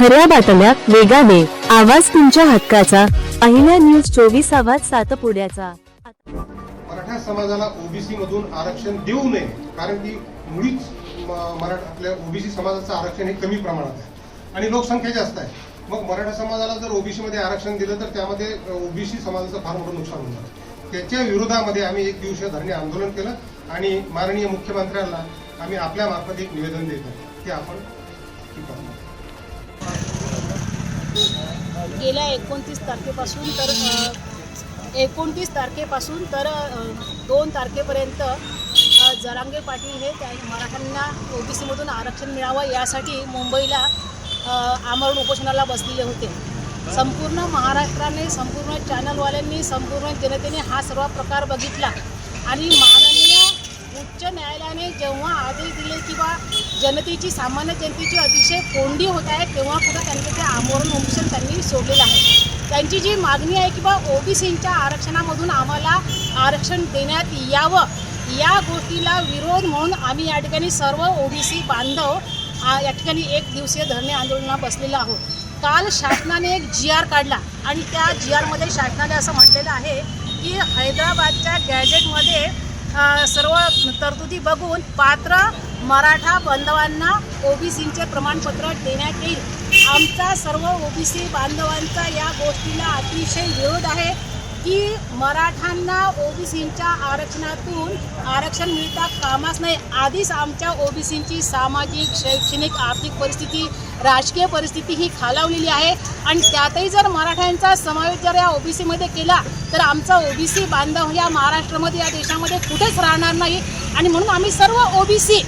खऱ्या बातम्या वेगाने. आवाज तुमच्या हक्काचा. पहिल्या न्यूज चोवीस आवाज सातपुड्याचा. मराठा समाजाला ओबीसी मधून आरक्षण देऊ नये कारण की मुळीच मराठा आपल्या ओबीसी समाजाचं आरक्षण हे कमी प्रमाणात आहे. आणि लोकसंख्या जास्त आहे. मग मराठा समाजाला जर ओबीसी मध्ये आरक्षण दिलं तर त्यामध्ये ओबीसी समाजाचं फार मोठं नुकसान होणार त्याच्या विरोधामध्ये आम्ही एक दिवसीय धरणे आंदोलन केलं आणि माननीय मुख्यमंत्र्यांना आम्ही आपल्या मार्फत एक निवेदन देतो ते आपण गेल्या एकोणतीस तारखेपासून तर एकोणतीस तारखेपासून तर दोन तारखेपर्यंत जरांगे पाटील हे त्या मराठ्यांना ओबीसीमधून आरक्षण मिळावं यासाठी मुंबईला आमरण उपोषणाला बसलेले होते. संपूर्ण महाराष्ट्राने संपूर्ण चॅनलवाल्यांनी संपूर्ण जनतेने हा सर्व प्रकार बघितला आणि माननीय उच्च न्यायालयाने जेव्हा आदेश दिले किंवा जनतेची सामान्य जनतेची अतिशय कोंडी होत आहे तेव्हा कुठं त्यांचं ते आमरण उपोषण त्यांनी सोडलेलं आहे. त्यांची जी मागणी आहे की बा ओबीसीच्या आरक्षणामधून आम्हाला आरक्षण देण्यात यावं या गोष्टीला विरोध म्हणून आम्ही या ठिकाणी सर्व ओबीसी बांधव या ठिकाणी एक दिवसीय धरणे आंदोलनात बसलेलो आहोत. काल शासनाने एक जी आर काढला आणि त्या जी आरमध्ये शासनाने असं म्हटलेलं आहे की हैदराबादच्या गॅजेटमध्ये सर्व तरतुदी बघून पात्र मराठा बांधवांना ओबीसीचे प्रमाणपत्र देण्यात येईल. आमचा सर्व ओबीसी बांधवांचा या गोष्टीला अतिशय विरोध आहे. की मराठांना ओबीसींच्या आरक्षणातून आरक्षण मिळता कामाच नाही. आधीच आमच्या ओबीसींची सामाजिक शैक्षणिक आर्थिक परिस्थिती राजकीय परिस्थिती ही खालावलेली आहे. आणि त्यातही जर मराठ्यांचा समावेश जर या ओबीसीमध्ये केला तर आमचा ओबीसी बांधव या महाराष्ट्रामध्ये या देशामध्ये कुठेच राहणार नाही. आणि म्हणून आम्ही सर्व ओबीसी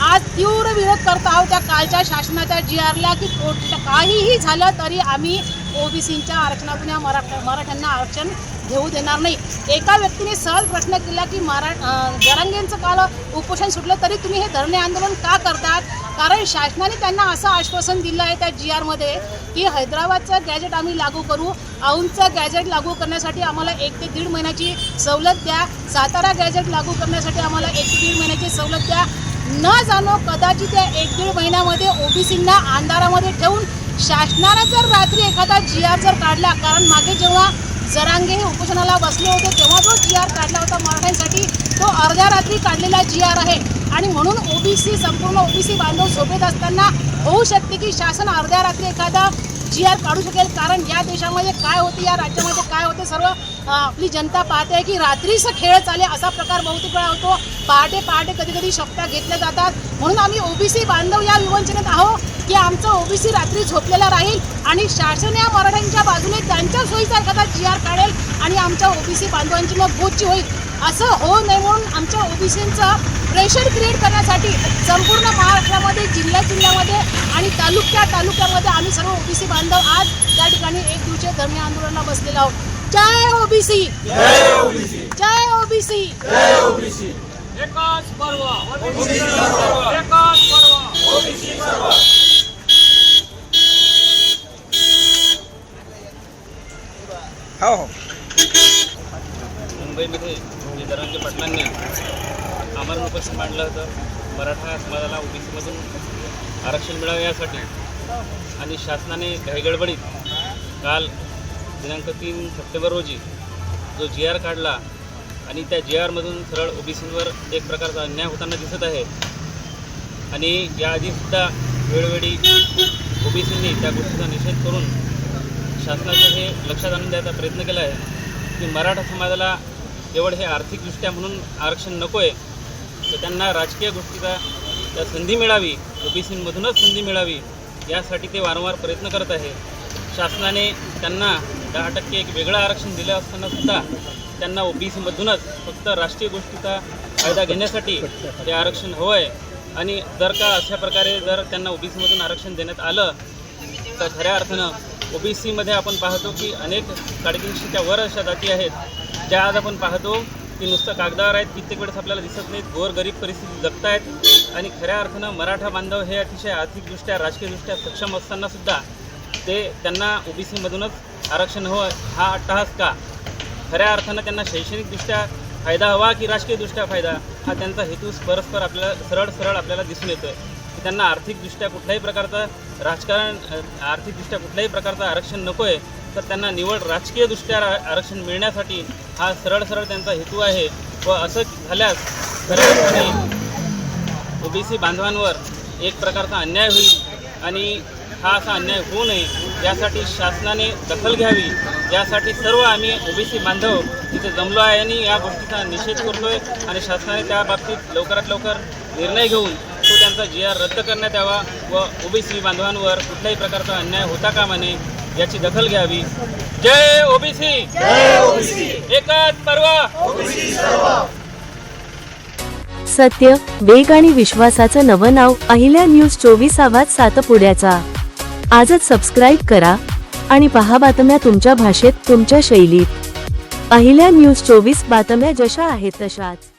आज तीव्र विरोध करत आहोत. त्या कालच्या शासनाच्या जी आरला की कोट- काहीही झालं तरी आम्ही ओबीसीच्या आरक्षणातून या मराठा मराठ्यांना आरक्षण घेऊ देणार नाही. एका व्यक्तीने सहज प्रश्न केला की मरा अं, जरांगेंचं काल उपोषण सुटलं तरी तुम्ही हे धरणे आंदोलन का करतात? कारण शासनाने त्यांना असं आश्वासन दिलं आहे त्या जी आरमध्ये की हैदराबादचं गॅजेट आम्ही लागू करू. औंधचं गॅजेट लागू करण्यासाठी आम्हाला एक ते दीड महिन्याची सवलत द्या. सातारा गॅजेट लागू करण्यासाठी आम्हाला एक ते दीड महिन्याची सवलत द्या. न जाणो कदाचित त्या एक दीड महिन्यामध्ये ओबीसींना अंधारामध्ये ठेवून शासनाने जर रात्री एखादा जी आर जर काढला कारण मागे जेव्हा जरांगे हे उपोषणाला बसले होते तेव्हा जो जी आर काढला होता मराठ्यांसाठी तो अर्ध्या रात्री काढलेला जी आर आहे. आणि म्हणून ओबीसी संपूर्ण ओबीसी बांधव झोपेत असताना होऊ शकते की शासन अर्ध्या रात्री एखादा जी आर काढू शकेल? कारण या देशामध्ये काय होते या राज्यामध्ये काय होते सर्व आपली जनता पाहते आहे की रात्रीच खेळ चाले असा प्रकार बहुतेक वेळा होतो. पहाटे पहाटे कधी कधी शपथा घेतल्या जातात. म्हणून आम्ही ओबीसी बांधव या विवंचनेत आहोत. की आमचं ओबीसी रात्री झोपलेला राहील आणि शासन या मराठ्यांच्या बाजूने त्यांच्या सोयीचा एखादा जी आर काढेल आणि आमच्या ओबीसी बांधवांची मग बोचची होईल. असं होऊ नये म्हणून आमच्या ओबीसींचं प्रेशर क्रिएट करण्यासाठी संपूर्ण महाराष्ट्रामध्ये जिल्ह्या जिल्ह्यामध्ये आणि तालुक्या तालुक्यामध्ये आम्ही सर्व ओबीसी बांधव आज त्या ठिकाणी एक दिवसीय धरणे आंदोलनाला बसलेलो आहोत. जय ओबीसी! जय ओबीसी! एकाच पर्व. एकाच पर्व. हो. हो मुंबईमध्ये जे पाटलांनी आमरण उपस्थित मांडलं होतं. मराठा समाजाला ओबीसीमधून आरक्षण मिळावं यासाठी आणि शासनाने घाईगडबडीत काल दिनांक तीन सप्टेंबर रोजी जो जी आर काढला आणि त्या जी आरमधून सरळ ओबीसीवर एक प्रकारचा अन्याय होताना दिसत आहे. आणि याआधीसुद्धा वेळोवेळी ओबीसींनी त्या गोष्टीचा निषेध करून शासनाचं हे लक्षात आणून द्यायचा प्रयत्न केला आहे की मराठा समाजाला केवळ हे आर्थिकदृष्ट्या म्हणून आरक्षण नको आहे तर त्यांना राजकीय गोष्टीचा त्या संधी मिळावी ओबीसीमधूनच संधी मिळावी यासाठी ते वारंवार प्रयत्न करत आहे. शासनाने त्यांना दहा टक्के एक वेगळं आरक्षण दिलं असताना सुद्धा त्यांना ओबीसीमधूनच फक्त राष्ट्रीय गोष्टीचा फायदा घेण्यासाठी ते आरक्षण हवं आहे आणि जर का अशा प्रकारे जर त्यांना ओबीसीमधून आरक्षण देण्यात आलं तर खऱ्या अर्थानं ओबीसीमध्ये आपण पाहतो की अनेक साडेतीनशेच्या वर अशा जाती आहेत. ज्या आज आपण पाहतो की नुसतं कागदावर आहेत कित्येक वेळेस आपल्याला दिसत नाहीत. गोर गरीब परिस्थिती जगत आहेत आणि खऱ्या अर्थानं मराठा बांधव हे अतिशय आर्थिकदृष्ट्या राजकीयदृष्ट्या सक्षम असतानासुद्धा ते त्यांना ओबीसीमधूनच आरक्षण हवं हा अट्टहास का? खऱ्या अर्थानं त्यांना शैक्षणिकदृष्ट्या फायदा हवा की राजकीयदृष्ट्या फायदा? हा त्यांचा हेतू परस्पर आपल्याला सरळ सरळ आपल्याला दिसून येतोय. की त्यांना आर्थिकदृष्ट्या कुठल्याही प्रकारचा राजकारण आर्थिकदृष्ट्या कुठल्याही प्रकारचं आरक्षण नको आहे तर त्यांना निवड राजकीयदृष्ट्या रा- आरक्षण मिळण्यासाठी हा सरळ सरळ त्यांचा हेतू आहे. व असं झाल्यास खऱ्या अर्थाने ओबीसी बांधवांवर एक प्रकारचा अन्याय होईल आणि हा असा अन्याय होऊ नये यासाठी शासनाने दखल घ्यावी. यासाठी सर्व आम्ही ओबीसी बांधव तिथे जमलो आहे आणि या गोष्टीचा निषेध करतोय आणि शासनाने त्या बाबतीत लवकरात लवकर निर्णय घेऊन तो त्यांचा जी आर रद्द करण्यात यावा व ओबीसी बांधवांवर कुठल्याही प्रकारचा अन्याय होता कामा नये याची दखल घ्यावी. जय ओबीसी एकच पर्व. सत्य वेग आणि विश्वासाचं नवं नाव अहिल्या न्यूज चोवीस आवाज सातपुड्याचा. आजच सबस्क्राईब करा आणि पहा बातम्या तुमच्या भाषेत तुमच्या शैलीत. अहिल्या न्यूज चोवीस बातम्या जशा आहेत तशाच.